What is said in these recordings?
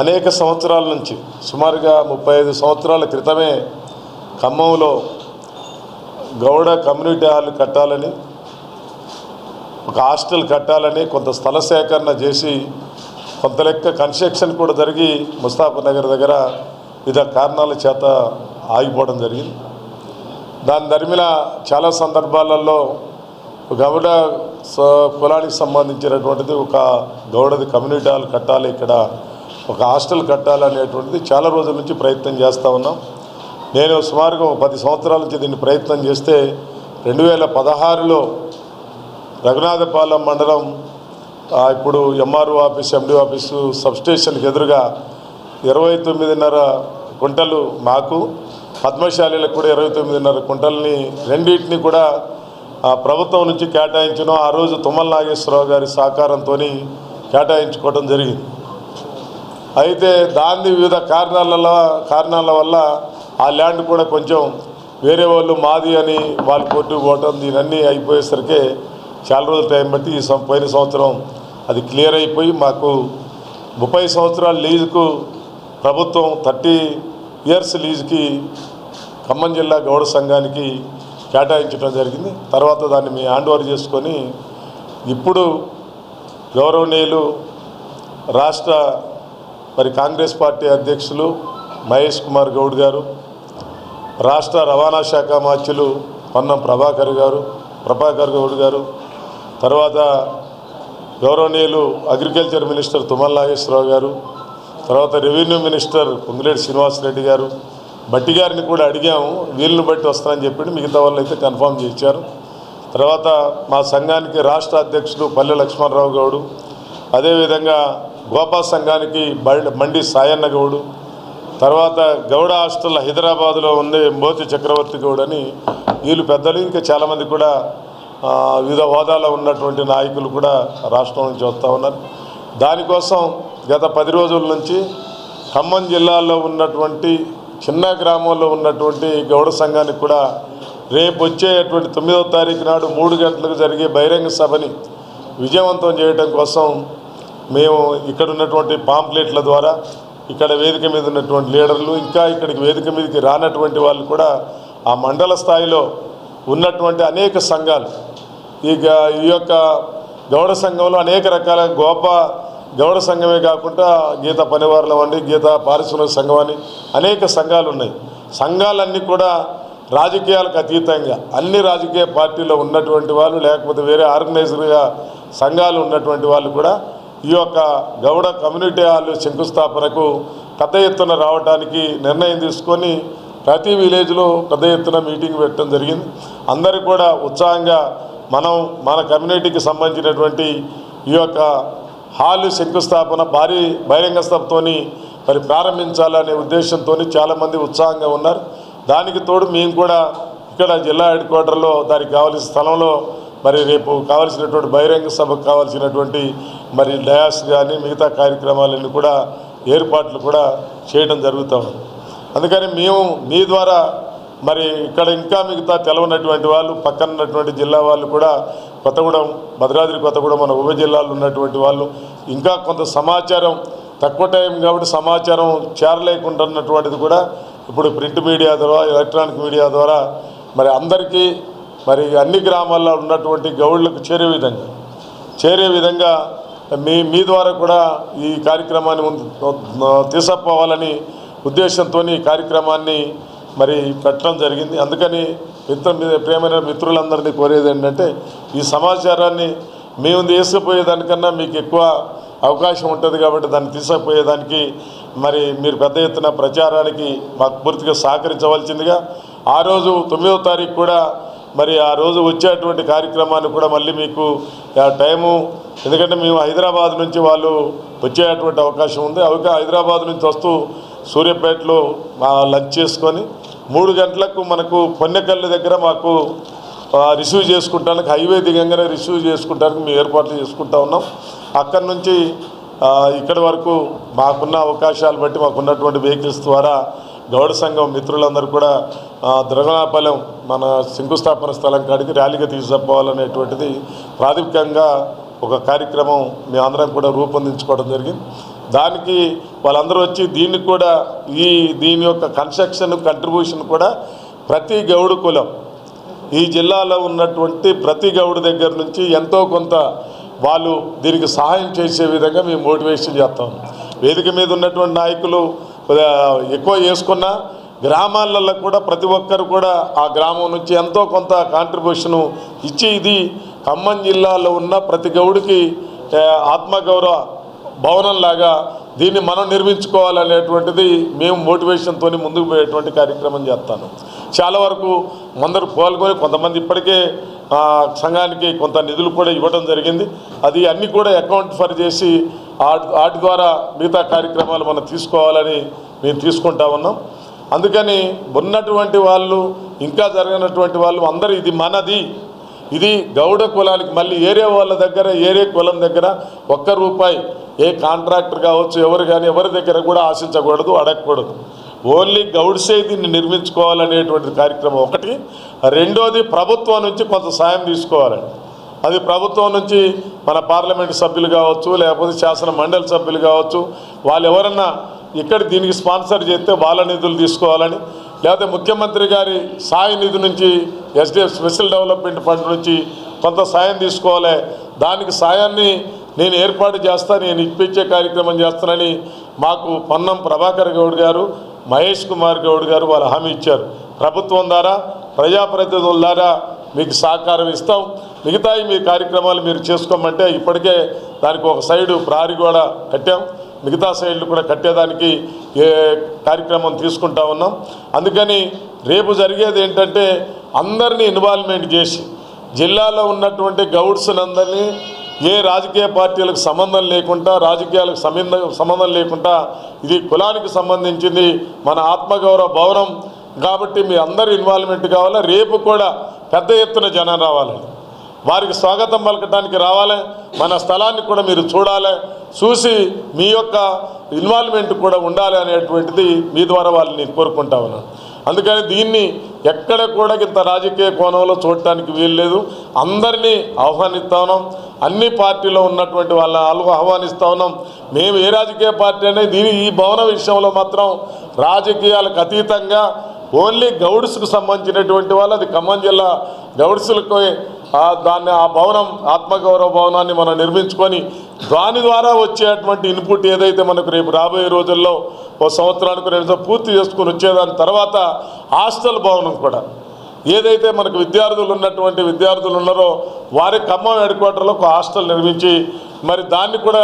అనేక సంవత్సరాల నుంచి సుమారుగా ముప్పై ఐదు సంవత్సరాల క్రితమే ఖమ్మంలో గౌడ కమ్యూనిటీ హాల్ కట్టాలని ఒక హాస్టల్ కట్టాలని కొంత స్థల సేకరణ చేసి కొంత లెక్క కన్స్ట్రక్షన్ కూడా జరిగి ముస్తాఫర్ నగర్ దగ్గర వివిధ కారణాల చేత ఆగిపోవడం జరిగింది. దాని దరిమిల చాలా సందర్భాలలో గౌడ కులానికి సంబంధించినటువంటిది ఒక గౌడది కమ్యూనిటీ హాల్ కట్టాలి ఇక్కడ ఒక హాస్టల్ కట్టాలనేటువంటిది చాలా రోజుల నుంచి ప్రయత్నం చేస్తూ ఉన్నాం. నేను సుమారుగా ఒక పది సంవత్సరాల నుంచి దీన్ని ప్రయత్నం చేస్తే రెండు వేల పదహారులో రఘునాథపాలెం మండలం ఇప్పుడు ఎంఆర్ఓ ఆఫీస్ ఎండి ఆఫీసు సబ్స్టేషన్కి ఎదురుగా ఇరవై తొమ్మిదిన్నర కుంటలు మాకు పద్మశాలీలకు కూడా ఇరవై తొమ్మిదిన్నర కుంటల్ని రెండింటిని కూడా ఆ, ప్రభుత్వం నుంచి కేటాయించడం ఆ రోజు తుమ్మల నాగేశ్వరరావు గారి సహకారంతో కేటాయించుకోవడం జరిగింది. అయితే దాన్ని వివిధ కారణాల కారణాల వల్ల ఆ ల్యాండ్ కూడా కొంచెం వేరే వాళ్ళు మాది అని వాళ్ళు కోర్టుకు పోవటం దీనన్నీ అయిపోయేసరికి చాలా రోజుల టైం బట్టి ఈ పోయిన సంవత్సరం అది క్లియర్ అయిపోయి మాకు ముప్పై సంవత్సరాల లీజుకు ప్రభుత్వం థర్టీ ఇయర్స్ లీజుకి ఖమ్మం జిల్లా గౌడ సంఘానికి కేటాయించడం జరిగింది. తర్వాత దాన్ని మేము హ్యాండ్ ఓవర్ చేసుకొని ఇప్పుడు గౌరవనీయులు రాష్ట్ర మరి కాంగ్రెస్ పార్టీ అధ్యక్షులు మహేష్ కుమార్ గౌడ్ గారు రాష్ట్ర రవాణా శాఖ మాత్యులు పొన్నం ప్రభాకర్ గారు ప్రభాకర్ గౌడ్ గారు తర్వాత గౌరవనీయులు అగ్రికల్చర్ మినిస్టర్ తుమ్మల నాగేశ్వరరావు గారు తర్వాత రెవెన్యూ మినిస్టర్ పొంగులేటి శ్రీనివాసరెడ్డి గారు. బట్టి గారిని కూడా అడిగాము వీళ్ళని బట్టి వస్తానని చెప్పి మిగతా వాళ్ళు అయితే కన్ఫామ్ చేశారు తర్వాత మా సంఘానికి రాష్ట్ర అధ్యక్షుడు పల్లె లక్ష్మణరావు గౌడు అదేవిధంగా గోపా సంఘానికి మండి సాయన్న గౌడు తర్వాత గౌడ హాస్టల్ హైదరాబాద్లో ఉండే మోతి చక్రవర్తి గౌడ్ అని వీళ్ళు పెద్దలు. ఇంకా చాలామంది కూడా వివిధ హోదాలో ఉన్నటువంటి నాయకులు కూడా రాష్ట్రం నుంచి వస్తూ ఉన్నారు. దానికోసం గత పది రోజుల నుంచి ఖమ్మం జిల్లాలో ఉన్నటువంటి చిన్న గ్రామంలో ఉన్నటువంటి గౌడ సంఘానికి కూడా రేపు వచ్చేటువంటి తొమ్మిదవ తారీఖు నాడు మూడు గంటలకు జరిగే బహిరంగ సభని విజయవంతం చేయడం కోసం మేము ఇక్కడ ఉన్నటువంటి పాంప్లెట్ల ద్వారా ఇక్కడ వేదిక మీద ఉన్నటువంటి లీడర్లు ఇంకా ఇక్కడికి వేదిక మీదకి రానటువంటి వాళ్ళు కూడా ఆ మండల స్థాయిలో ఉన్నటువంటి అనేక సంఘాలు. ఈ ఈ యొక్క గౌడ సంఘంలో అనేక రకాల గోప గౌడ సంఘమే కాకుండా గీత పనివారులం అండి గీత పారిశ్రామిక సంఘం అని అనేక సంఘాలు ఉన్నాయి. సంఘాలన్నీ కూడా రాజకీయాలకు అతీతంగా అన్ని రాజకీయ పార్టీలో ఉన్నటువంటి వాళ్ళు లేకపోతే వేరే ఆర్గనైజర్గా సంఘాలు ఉన్నటువంటి వాళ్ళు కూడా ఈ యొక్క గౌడ కమ్యూనిటీ హాల్ శంకుస్థాపనకు పెద్ద ఎత్తున రావడానికి నిర్ణయం తీసుకొని ప్రతి విలేజ్లో పెద్ద ఎత్తున మీటింగ్ పెట్టడం జరిగింది. అందరూ కూడా ఉత్సాహంగా మనం మన కమ్యూనిటీకి సంబంధించినటువంటి ఈ యొక్క హాల్ శంకుస్థాపన భారీ బహిరంగ సభతోని మరి ప్రారంభించాలనే ఉద్దేశంతో చాలామంది ఉత్సాహంగా ఉన్నారు. దానికి తోడు మేము కూడా ఇక్కడ జిల్లా హెడ్ క్వార్టర్లో దానికి కావాల్సిన స్థలంలో మరి రేపు కావాల్సినటువంటి బహిరంగ సభకు కావాల్సినటువంటి మరి డయాస్ కానీ మిగతా కార్యక్రమాలన్నీ కూడా ఏర్పాట్లు కూడా చేయడం జరుగుతూ ఉంది. అందుకని మేము మీ ద్వారా మరి ఇక్కడ ఇంకా మిగతా తెలవనటువంటి వాళ్ళు పక్కన ఉన్నటువంటి జిల్లా వాళ్ళు కూడా కొత్తగూడెం భద్రాద్రి కొత్తగూడెం మన ఉభయ జిల్లాలో ఉన్నటువంటి వాళ్ళు ఇంకా కొంత సమాచారం తక్కువ టైం కాబట్టి సమాచారం చేరలేకుండా ఉన్నటువంటిది కూడా ఇప్పుడు ప్రింట్ మీడియా ద్వారా ఎలక్ట్రానిక్ మీడియా ద్వారా మరి అందరికీ మరి అన్ని గ్రామాల్లో ఉన్నటువంటి గౌళ్ళకు చేరే విధంగా చేరే విధంగా మీ మీ ద్వారా కూడా ఈ కార్యక్రమాన్ని ముందు తీసుకుపోవాలని ఉద్దేశంతో ఈ కార్యక్రమాన్ని మరి పెట్టడం జరిగింది. అందుకని మిత్ర ప్రేమైన మిత్రులందరినీ కోరేది ఏంటంటే ఈ సమాచారాన్ని మేము తీసుకుపోయేదానికన్నా మీకు ఎక్కువ అవకాశం ఉంటుంది కాబట్టి దాన్ని తీసుకుపోయేదానికి మరి మీరు పెద్ద ఎత్తున ప్రచారానికి మాకు పూర్తిగా సహకరించవలసిందిగా ఆ రోజు తొమ్మిదవ తారీఖు కూడా మరి ఆ రోజు వచ్చేటువంటి కార్యక్రమాన్ని కూడా మళ్ళీ మీకు ఆ టైము ఎందుకంటే మేము హైదరాబాద్ నుంచి వాళ్ళు వచ్చేటువంటి అవకాశం ఉంది. అవి హైదరాబాద్ నుంచి వస్తూ సూర్యాపేటలో లంచ్ చేసుకొని మూడు గంటలకు మనకు పొన్నెకల్లు దగ్గర మాకు రిసీవ్ చేసుకుంటానికి హైవే దిగంగానే రిసీవ్ చేసుకుంటానికి మేము ఏర్పాట్లు చేసుకుంటా ఉన్నాం. అక్కడి నుంచి ఇక్కడి వరకు మాకున్న అవకాశాలు బట్టి మాకున్నటువంటి వెహికల్స్ ద్వారా గౌడ సంఘం మిత్రులందరూ కూడా ఆ, ద్రగణాపాలెం మన శంకుస్థాపన స్థలం కాడికి ర్యాలీగా తీసుకుపోవాలనేటువంటిది ప్రాథమికంగా ఒక కార్యక్రమం మీ అందరం కూడా రూపొందించుకోవడం జరిగింది. దానికి వాళ్ళందరూ వచ్చి దీన్ని కూడా ఈ దీని యొక్క కన్స్ట్రక్షన్ కంట్రిబ్యూషన్ కూడా ప్రతి గౌడు కులం. ఈ జిల్లాలో ఉన్నటువంటి ప్రతి గౌడు దగ్గర నుంచి ఎంతో కొంత వాళ్ళు దీనికి సహాయం చేసే విధంగా మేము మోటివేషన్ చేస్తాం. వేదిక మీద ఉన్నటువంటి నాయకులు ఎక్కువ చేసుకున్నా గ్రామాలలో కూడా ప్రతి ఒక్కరు కూడా ఆ గ్రామం నుంచి ఎంతో కొంత కాంట్రిబ్యూషను ఇచ్చి ఇది ఖమ్మం జిల్లాలో ఉన్న ప్రతి గౌడికి ఆత్మగౌరవ భవనంలాగా దీన్ని మనం నిర్మించుకోవాలనేటువంటిది మేము మోటివేషన్తో ముందుకు పోయేటువంటి కార్యక్రమం చేస్తాను. చాలా వరకు అందరూ పాల్గొని కొంతమంది ఇప్పటికే సంఘానికి కొంత నిధులు కూడా ఇవ్వడం జరిగింది. అది అన్నీ కూడా అకౌంట్ ఫర్ చేసి వాటి వాటి ద్వారా మిగతా కార్యక్రమాలు మనం తీసుకోవాలని మేము తీసుకుంటా ఉన్నాం. అందుకని ఉన్నటువంటి వాళ్ళు ఇంకా జరగనటువంటి వాళ్ళు అందరూ ఇది మనది. ఇది గౌడ కులానికి మళ్ళీ ఏరియా వాళ్ళ దగ్గర ఏరియా కులం దగ్గర ఒక్క రూపాయి ఏ కాంట్రాక్టర్ కావచ్చు ఎవరు కానీ ఎవరి దగ్గర కూడా ఆశించకూడదు అడగకూడదు. ఓన్లీ గౌడ్సే దీన్ని నిర్మించుకోవాలనేటువంటి కార్యక్రమం ఒకటి. రెండోది ప్రభుత్వం నుంచి కొంత సాయం తీసుకోవాలండి. అది ప్రభుత్వం నుంచి మన పార్లమెంట్ సభ్యులు కావచ్చు లేకపోతే శాసన మండలి సభ్యులు కావచ్చు వాళ్ళు ఎవరన్నా ఇక్కడ దీనికి స్పాన్సర్ చేస్తే వాళ్ళ నిధులు తీసుకోవాలని లేకపోతే ముఖ్యమంత్రి గారి సాయి నిధి నుంచి ఎస్డిఎఫ్ స్పెషల్ డెవలప్మెంట్ ఫండ్ నుంచి కొంత సాయం తీసుకోవాలి. దానికి సాయాన్ని నేను ఏర్పాటు చేస్తా నేను ఇప్పించే కార్యక్రమం చేస్తానని మాకు పొన్నం ప్రభాకర్ గౌడ్ గారు మహేష్ కుమార్ గౌడ్ గారు వాళ్ళు హామీ ఇచ్చారు. ప్రభుత్వం ద్వారా ప్రజాప్రతినిధుల ద్వారా మీకు సహకారం ఇస్తాం. మిగతా మీ కార్యక్రమాలు మీరు చేసుకోమంటే ఇప్పటికే దానికి ఒక సైడు ప్రారి కూడా కట్టాం. మిగతా సైడ్లు కూడా కట్టేదానికి ఏ కార్యక్రమం తీసుకుంటా ఉన్నాం. అందుకని రేపు జరిగేది ఏంటంటే అందరినీ ఇన్వాల్వ్మెంట్ చేసి జిల్లాలో ఉన్నటువంటి గౌడ్స్నందరినీ ఏ రాజకీయ పార్టీలకు సంబంధం లేకుండా రాజకీయాలకు సంబంధం సంబంధం లేకుండా ఇది కులానికి సంబంధించింది మన ఆత్మగౌరవ భవనం కాబట్టి మీ అందరి ఇన్వాల్వ్మెంట్ కావాలి? రేపు కూడా పెద్ద ఎత్తున జనం రావాలండి. వారికి స్వాగతం పలకడానికి రావాలి. మన స్థలాన్ని కూడా మీరు చూడాలి. చూసి మీ యొక్క ఇన్వాల్వ్మెంట్ కూడా ఉండాలి అనేటువంటిది మీ ద్వారా వాళ్ళని కోరుకుంటా ఉన్నాను. అందుకని దీన్ని ఎక్కడ కూడా ఇంత రాజకీయ కోణంలో చూడటానికి వీల్లేదు. అందరినీ ఆహ్వానిస్తా ఉన్నాం. అన్ని పార్టీలో ఉన్నటువంటి వాళ్ళ ఆహ్వానిస్తా ఉన్నాం. మేము ఏ రాజకీయ పార్టీ అనేది దీని ఈ భవన విషయంలో మాత్రం రాజకీయాలకు అతీతంగా ఓన్లీ గౌడ్స్కు సంబంధించినటువంటి వాళ్ళు అది ఖమ్మం జిల్లా గౌడ్సులకు దాన్ని ఆ భవనం ఆత్మగౌరవ భవనాన్ని మనం నిర్మించుకొని దాని ద్వారా వచ్చేటువంటి ఇన్పుట్ ఏదైతే మనకు రేపు రాబోయే రోజుల్లో ఓ సంవత్సరానికి రెండు పూర్తి చేసుకుని వచ్చేదాని తర్వాత హాస్టల్ భవనం కూడా ఏదైతే మనకు విద్యార్థులు ఉన్నటువంటి విద్యార్థులు ఉన్నారో వారి ఖమ్మం హెడ్ క్వార్టర్లో ఒక హాస్టల్ నిర్మించి మరి దాన్ని కూడా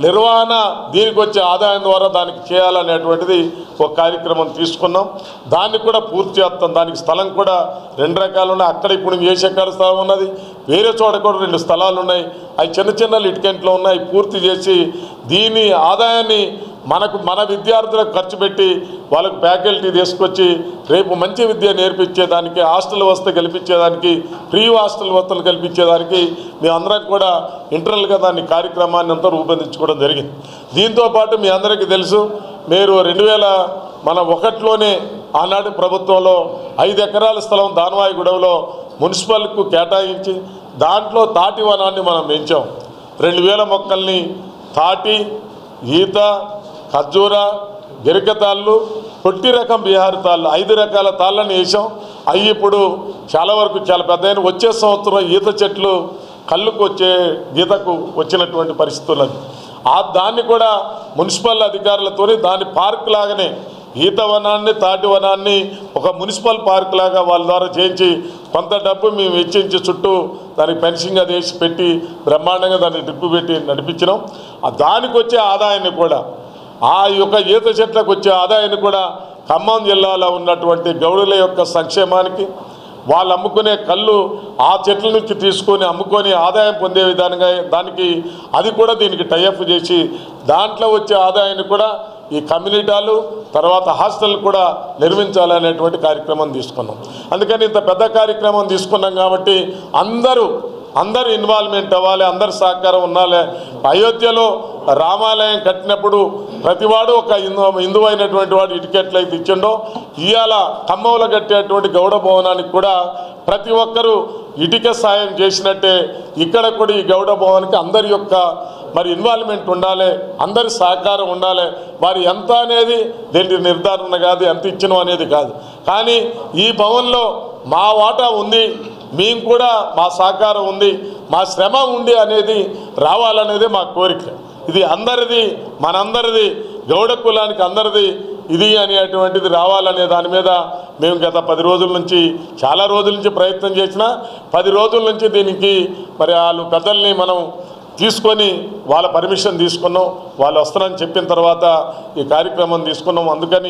నిర్వహణ దీనికి వచ్చే ఆదాయం ద్వారా దానికి చేయాలనేటువంటిది ఒక కార్యక్రమం తీసుకున్నాం. దాన్ని కూడా పూర్తి చేస్తాం. దానికి స్థలం కూడా రెండు రకాలు ఉన్నాయి. అక్కడ ఇప్పుడు చేసే ఎకరాల స్థలం ఉన్నది? వేరే చోట కూడా రెండు స్థలాలు ఉన్నాయి. అవి చిన్న చిన్న లిటికెంట్లో ఉన్నాయి. పూర్తి చేసి దీని ఆదాయాన్ని మనకు మన విద్యార్థులకు ఖర్చు పెట్టి వాళ్ళకు ఫ్యాకల్టీ తీసుకొచ్చి రేపు మంచి విద్య నేర్పించేదానికి హాస్టల్ వ్యవస్థ కల్పించేదానికి ఫ్రీ హాస్టల్ వ్యవస్థలు కల్పించేదానికి మేమందరం కూడా ఇంటర్నల్గా దాన్ని కార్యక్రమాన్ని అంతా రూపొందించుకోవడం జరిగింది. దీంతో పాటు మీ అందరికీ తెలుసు మీరు రెండు వేల మన ఒకటిలోనే ఆనాటి ప్రభుత్వంలో ఐదు ఎకరాల స్థలం దానవాయిగూడెంలో మున్సిపల్కు కేటాయించి దాంట్లో తాటి వనాన్ని మనం పెంచాం. రెండు వేల మొక్కల్ని తాటి ఈత ఖర్జూర గిరిక తాళ్ళు పొట్టి రకం బీహార్ తాళ్ళు ఐదు రకాల తాళ్ళని వేసాం. అవి ఇప్పుడు చాలా వరకు చాలా పెద్ద వచ్చే సంవత్సరం ఈత చెట్లు కళ్ళుకు వచ్చే ఈతకు వచ్చినటువంటి పరిస్థితులు ఆ దాన్ని కూడా మున్సిపల్ అధికారులతో దాని పార్క్ లాగానే ఈత వనాన్ని తాటి వనాన్ని ఒక మున్సిపల్ పార్క్ లాగా వాళ్ళ ద్వారా చేయించి కొంత డబ్బు మేము వెచ్చించి చుట్టూ దానికి ఫెన్సింగ్ అది వేసి పెట్టి బ్రహ్మాండంగా దాన్ని డిప్పు పెట్టి నడిపించినాం. ఆ దానికి వచ్చే ఆదాయాన్ని కూడా ఆ యొక్క ఈత చెట్లకు వచ్చే ఆదాయాన్ని కూడా ఖమ్మం జిల్లాలో ఉన్నటువంటి గౌడుల యొక్క సంక్షేమానికి వాళ్ళు అమ్ముకునే కళ్ళు ఆ చెట్ల నుంచి తీసుకొని అమ్ముకొని ఆదాయం పొందే విధానంగా దానికి అది కూడా దీనికి టైఅప్ చేసి దాంట్లో వచ్చే ఆదాయాన్ని కూడా ఈ కమ్యూనిటాలు తర్వాత హాస్టల్ కూడా నిర్మించాలనేటువంటి కార్యక్రమం తీసుకున్నాం. అందుకని ఇంత పెద్ద కార్యక్రమం తీసుకున్నాం కాబట్టి అందరూ అందరూ ఇన్వాల్వ్మెంట్ అవ్వాలి అందరు సహకారం ఉండాలి. అయోధ్యలో రామాలయం కట్టినప్పుడు ప్రతివాడు ఒక హిందు హిందువు అయినటువంటి వాడు ఇటుకెట్లు అయితే ఇచ్చిండో ఇవాళ ఖమ్మంలో కట్టేటువంటి గౌడ భవనానికి కూడా ప్రతి ఒక్కరూ ఇటుక సాయం చేసినట్టే ఇక్కడ కూడా ఈ గౌడ భవనానికి అందరి యొక్క మరి ఇన్వాల్వ్మెంట్ ఉండాలి అందరి సహకారం ఉండాలి. మరి ఎంత అనేది దీనికి నిర్ధారణ కాదు ఎంత ఇచ్చినాం అనేది కాదు. కానీ ఈ భవన్లో మా వాటా ఉంది మేము కూడా మా సహకారం ఉంది మా శ్రమ ఉంది అనేది రావాలనేది మా కోరిక. ఇది అందరిది మనందరిది గౌడ కులానికి అందరిది ఇది అనేటువంటిది రావాలనే దాని మీద మేము గత పది రోజుల నుంచి చాలా రోజుల నుంచి ప్రయత్నం చేసిన పది రోజుల నుంచి దీనికి మరి వాళ్ళు పెద్దల్ని మనం తీసుకొని వాళ్ళ పర్మిషన్ తీసుకున్నాం వాళ్ళు వస్తారని చెప్పిన తర్వాత ఈ కార్యక్రమం తీసుకున్నాం. అందుకని